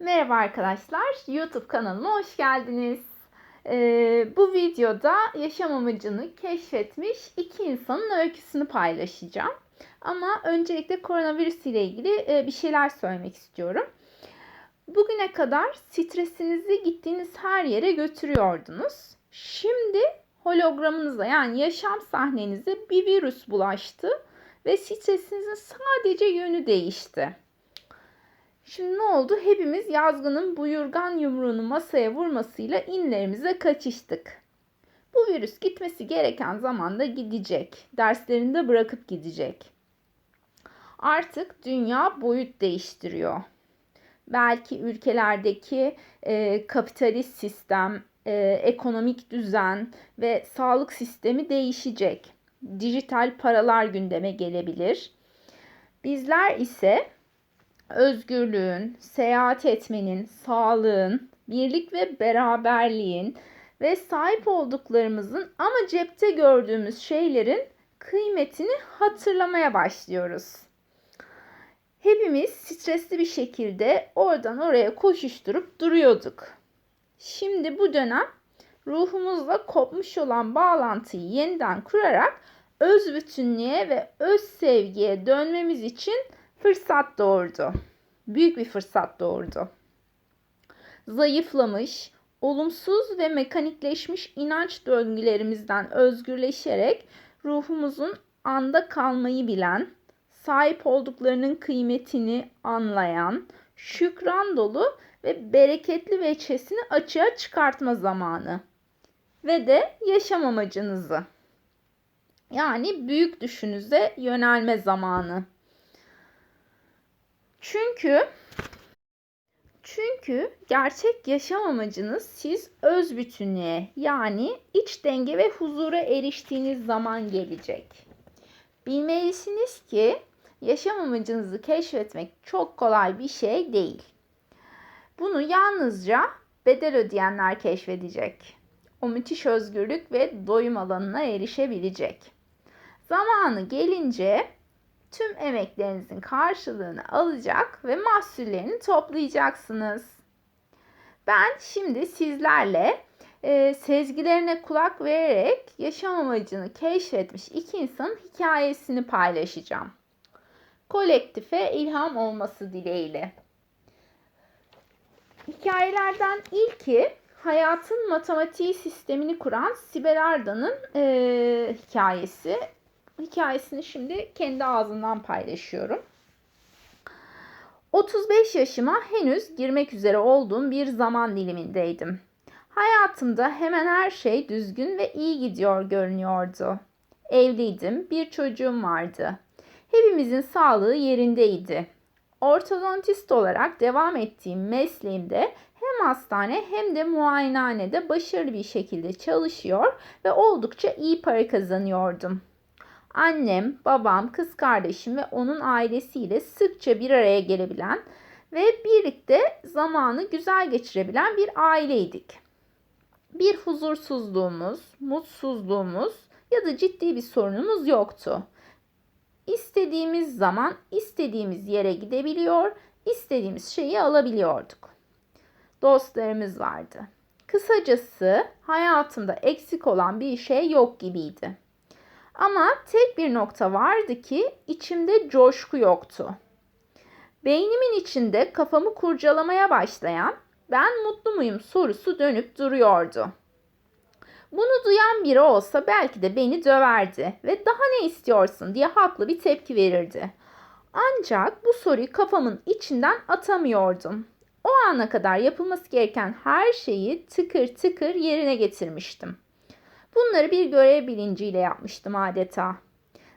Merhaba arkadaşlar, YouTube kanalıma hoş geldiniz. Ee, bu videoda yaşam amacını keşfetmiş iki insanın öyküsünü paylaşacağım. Ama öncelikle koronavirüs ile ilgili e, bir şeyler söylemek istiyorum. Bugüne kadar stresinizi gittiğiniz her yere götürüyordunuz. Şimdi hologramınıza yani yaşam sahnenize bir virüs bulaştı ve stresinizin sadece yönü değişti. Şimdi ne oldu? Hepimiz yazgının buyurgan yumruğunu masaya vurmasıyla inlerimize kaçıştık. Bu virüs gitmesi gereken zamanda gidecek. Derslerinde bırakıp gidecek. Artık dünya boyut değiştiriyor. Belki ülkelerdeki e, kapitalist sistem, e, ekonomik düzen ve sağlık sistemi değişecek. Dijital paralar gündeme gelebilir. Bizler ise özgürlüğün, seyahat etmenin, sağlığın, birlik ve beraberliğin ve sahip olduklarımızın ama cepte gördüğümüz şeylerin kıymetini hatırlamaya başlıyoruz. Hepimiz stresli bir şekilde oradan oraya koşuşturup duruyorduk. Şimdi bu dönem ruhumuzla kopmuş olan bağlantıyı yeniden kurarak öz bütünlüğe ve öz sevgiye dönmemiz için fırsat doğurdu. Büyük bir fırsat doğurdu. Zayıflamış, olumsuz ve mekanikleşmiş inanç döngülerimizden özgürleşerek ruhumuzun anda kalmayı bilen, sahip olduklarının kıymetini anlayan, şükran dolu ve bereketli veçesini açığa çıkartma zamanı. Ve de yaşam amacınızı. Yani büyük düşünüze yönelme zamanı. Çünkü çünkü gerçek yaşam amacınız siz öz bütünlüğe yani iç denge ve huzura eriştiğiniz zaman gelecek. Bilmelisiniz ki yaşam amacınızı keşfetmek çok kolay bir şey değil. Bunu yalnızca bedel ödeyenler keşfedecek. O müthiş özgürlük ve doyum alanına erişebilecek. Zamanı gelince tüm emeklerinizin karşılığını alacak ve mahsullerini toplayacaksınız. Ben şimdi sizlerle e, sezgilerine kulak vererek yaşam amacını keşfetmiş iki insanın hikayesini paylaşacağım. Kolektife ilham olması dileğiyle. Hikayelerden ilki hayatın matematiği sistemini kuran Sibel Arda'nın e, hikayesi hikayesini şimdi kendi ağzından paylaşıyorum. 35 yaşıma henüz girmek üzere olduğum bir zaman dilimindeydim. Hayatımda hemen her şey düzgün ve iyi gidiyor görünüyordu. Evliydim, bir çocuğum vardı. Hepimizin sağlığı yerindeydi. Ortodontist olarak devam ettiğim mesleğimde hem hastane hem de muayenehanede başarılı bir şekilde çalışıyor ve oldukça iyi para kazanıyordum. Annem, babam, kız kardeşim ve onun ailesiyle sıkça bir araya gelebilen ve birlikte zamanı güzel geçirebilen bir aileydik. Bir huzursuzluğumuz, mutsuzluğumuz ya da ciddi bir sorunumuz yoktu. İstediğimiz zaman istediğimiz yere gidebiliyor, istediğimiz şeyi alabiliyorduk. Dostlarımız vardı. Kısacası hayatımda eksik olan bir şey yok gibiydi. Ama tek bir nokta vardı ki içimde coşku yoktu. Beynimin içinde kafamı kurcalamaya başlayan ben mutlu muyum sorusu dönüp duruyordu. Bunu duyan biri olsa belki de beni döverdi ve daha ne istiyorsun diye haklı bir tepki verirdi. Ancak bu soruyu kafamın içinden atamıyordum. O ana kadar yapılması gereken her şeyi tıkır tıkır yerine getirmiştim. Bunları bir görev bilinciyle yapmıştım adeta.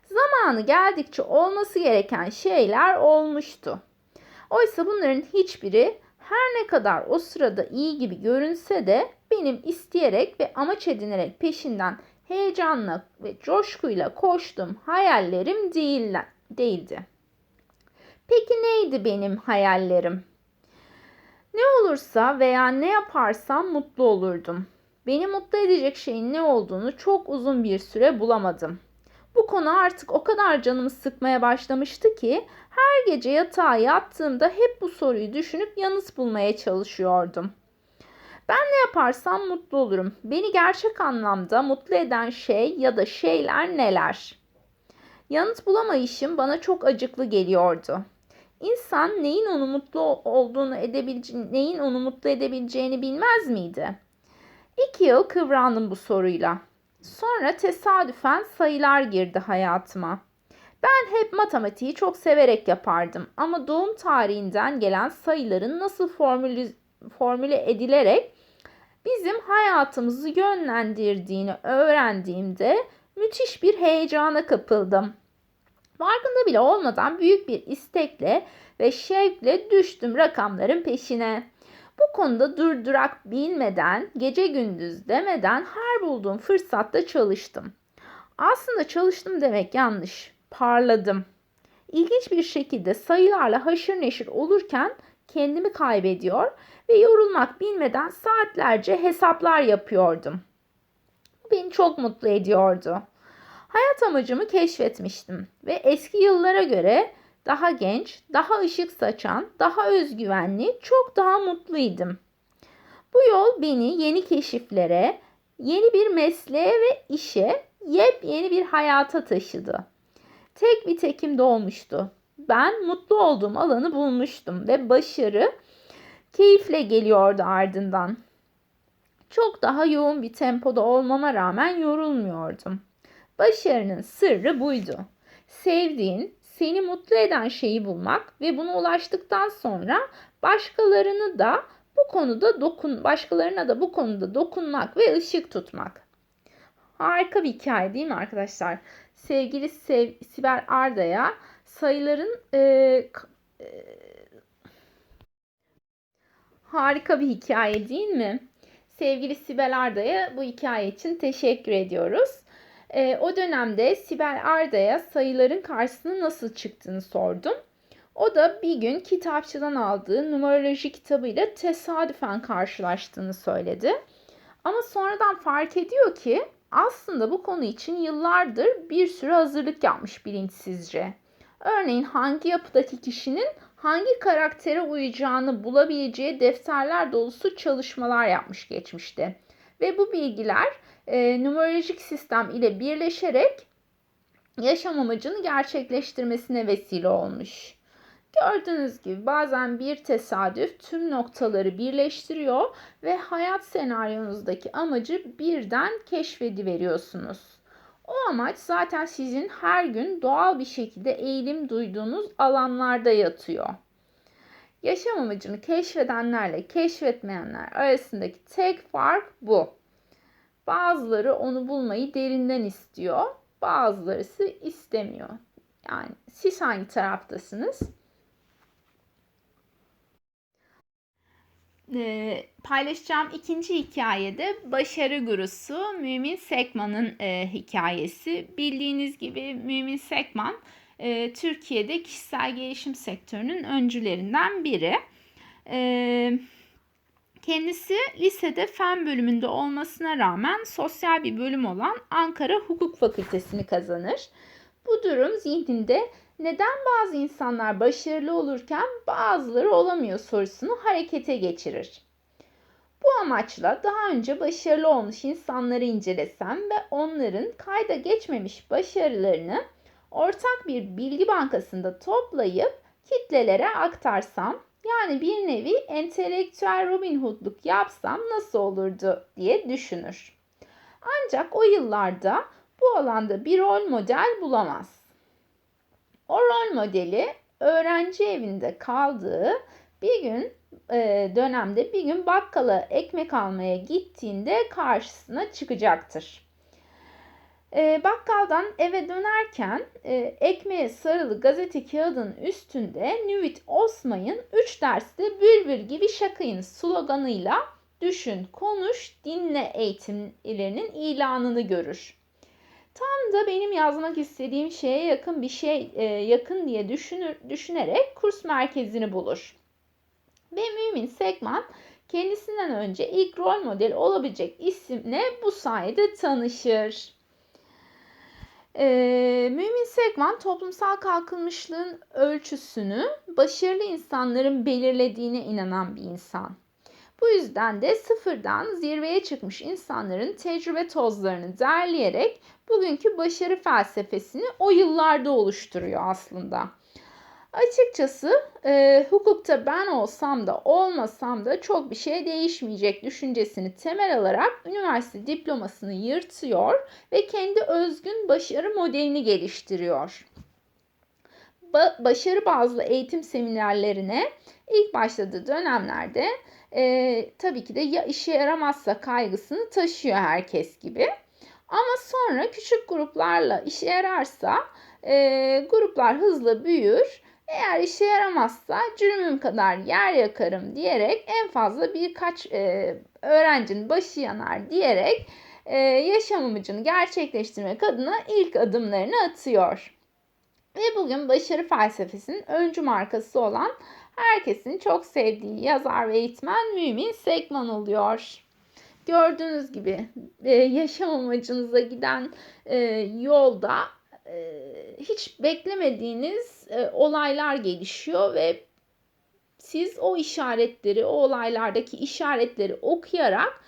Zamanı geldikçe olması gereken şeyler olmuştu. Oysa bunların hiçbiri her ne kadar o sırada iyi gibi görünse de benim isteyerek ve amaç edinerek peşinden heyecanla ve coşkuyla koştum hayallerim değil, değildi. Peki neydi benim hayallerim? Ne olursa veya ne yaparsam mutlu olurdum. Beni mutlu edecek şeyin ne olduğunu çok uzun bir süre bulamadım. Bu konu artık o kadar canımı sıkmaya başlamıştı ki her gece yatağa yattığımda hep bu soruyu düşünüp yanıt bulmaya çalışıyordum. Ben ne yaparsam mutlu olurum. Beni gerçek anlamda mutlu eden şey ya da şeyler neler? Yanıt bulamayışım bana çok acıklı geliyordu. İnsan neyin onu mutlu olduğunu edebileceğini, neyin onu mutlu edebileceğini bilmez miydi? İki yıl kıvrandım bu soruyla. Sonra tesadüfen sayılar girdi hayatıma. Ben hep matematiği çok severek yapardım ama doğum tarihinden gelen sayıların nasıl formülü, formüle edilerek bizim hayatımızı yönlendirdiğini öğrendiğimde müthiş bir heyecana kapıldım. Farkında bile olmadan büyük bir istekle ve şevkle düştüm rakamların peşine. Bu konuda durdurak bilmeden, gece gündüz demeden her bulduğum fırsatta çalıştım. Aslında çalıştım demek yanlış. Parladım. İlginç bir şekilde sayılarla haşır neşir olurken kendimi kaybediyor ve yorulmak bilmeden saatlerce hesaplar yapıyordum. Bu beni çok mutlu ediyordu. Hayat amacımı keşfetmiştim ve eski yıllara göre daha genç, daha ışık saçan, daha özgüvenli, çok daha mutluydum. Bu yol beni yeni keşiflere, yeni bir mesleğe ve işe, yepyeni bir hayata taşıdı. Tek bir tekim doğmuştu. Ben mutlu olduğum alanı bulmuştum ve başarı keyifle geliyordu ardından. Çok daha yoğun bir tempoda olmama rağmen yorulmuyordum. Başarının sırrı buydu. Sevdiğin, seni mutlu eden şeyi bulmak ve buna ulaştıktan sonra başkalarını da bu konuda dokun başkalarına da bu konuda dokunmak ve ışık tutmak. Harika bir hikaye değil mi arkadaşlar? Sevgili Sev Sibel Arda'ya sayıların e, e, harika bir hikaye değil mi? Sevgili Sibel Arda'ya bu hikaye için teşekkür ediyoruz. E, o dönemde Sibel Arda'ya sayıların karşısına nasıl çıktığını sordum. O da bir gün kitapçıdan aldığı numeroloji kitabıyla tesadüfen karşılaştığını söyledi. Ama sonradan fark ediyor ki aslında bu konu için yıllardır bir sürü hazırlık yapmış bilinçsizce. Örneğin hangi yapıdaki kişinin hangi karaktere uyacağını bulabileceği defterler dolusu çalışmalar yapmış geçmişte. Ve bu bilgiler e, numerolojik sistem ile birleşerek yaşam amacını gerçekleştirmesine vesile olmuş. Gördüğünüz gibi bazen bir tesadüf tüm noktaları birleştiriyor ve hayat senaryonuzdaki amacı birden keşfediveriyorsunuz. O amaç zaten sizin her gün doğal bir şekilde eğilim duyduğunuz alanlarda yatıyor. Yaşam amacını keşfedenlerle keşfetmeyenler arasındaki tek fark bu. Bazıları onu bulmayı derinden istiyor, bazıları ise istemiyor. Yani siz hangi taraftasınız? Ee, paylaşacağım ikinci hikayede başarı gurusu Mümin Sekman'ın e, hikayesi. Bildiğiniz gibi Mümin Sekman e, Türkiye'de kişisel gelişim sektörünün öncülerinden biri. E, kendisi lisede fen bölümünde olmasına rağmen sosyal bir bölüm olan Ankara Hukuk Fakültesini kazanır. Bu durum zihninde neden bazı insanlar başarılı olurken bazıları olamıyor sorusunu harekete geçirir. Bu amaçla daha önce başarılı olmuş insanları incelesem ve onların kayda geçmemiş başarılarını ortak bir bilgi bankasında toplayıp kitlelere aktarsam yani bir nevi entelektüel Robin Hood'luk yapsam nasıl olurdu diye düşünür. Ancak o yıllarda bu alanda bir rol model bulamaz. O rol modeli öğrenci evinde kaldığı bir gün e, dönemde bir gün bakkala ekmek almaya gittiğinde karşısına çıkacaktır. E, bakkaldan eve dönerken e, ekmeğe sarılı gazete kağıdının üstünde Nüvit Osmay'ın 3 derste bülbül gibi şakayın sloganıyla düşün, konuş, dinle eğitimlerinin ilanını görür. Tam da benim yazmak istediğim şeye yakın bir şey e, yakın diye düşünür, düşünerek kurs merkezini bulur. Ve Mümin Sekman kendisinden önce ilk rol model olabilecek isimle bu sayede tanışır. E, Mümin Sekman toplumsal kalkınmışlığın ölçüsünü başarılı insanların belirlediğine inanan bir insan. Bu yüzden de sıfırdan zirveye çıkmış insanların tecrübe tozlarını derleyerek bugünkü başarı felsefesini o yıllarda oluşturuyor aslında. Açıkçası e, hukukta ben olsam da olmasam da çok bir şey değişmeyecek düşüncesini temel alarak üniversite diplomasını yırtıyor ve kendi özgün başarı modelini geliştiriyor. Ba- başarı bazlı eğitim seminerlerine ilk başladığı dönemlerde e, tabii ki de ya işe yaramazsa kaygısını taşıyor herkes gibi. Ama sonra küçük gruplarla işe yararsa e, gruplar hızla büyür. Eğer işe yaramazsa cürmüm kadar yer yakarım diyerek en fazla birkaç e, öğrencinin başı yanar diyerek e, yaşam amacını gerçekleştirmek adına ilk adımlarını atıyor. Ve bugün başarı felsefesinin öncü markası olan herkesin çok sevdiği yazar ve eğitmen Mümin Sekman oluyor. Gördüğünüz gibi e, yaşam amacınıza giden e, yolda e, hiç beklemediğiniz e, olaylar gelişiyor ve siz o işaretleri, o olaylardaki işaretleri okuyarak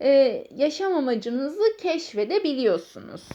e, yaşam amacınızı keşfedebiliyorsunuz.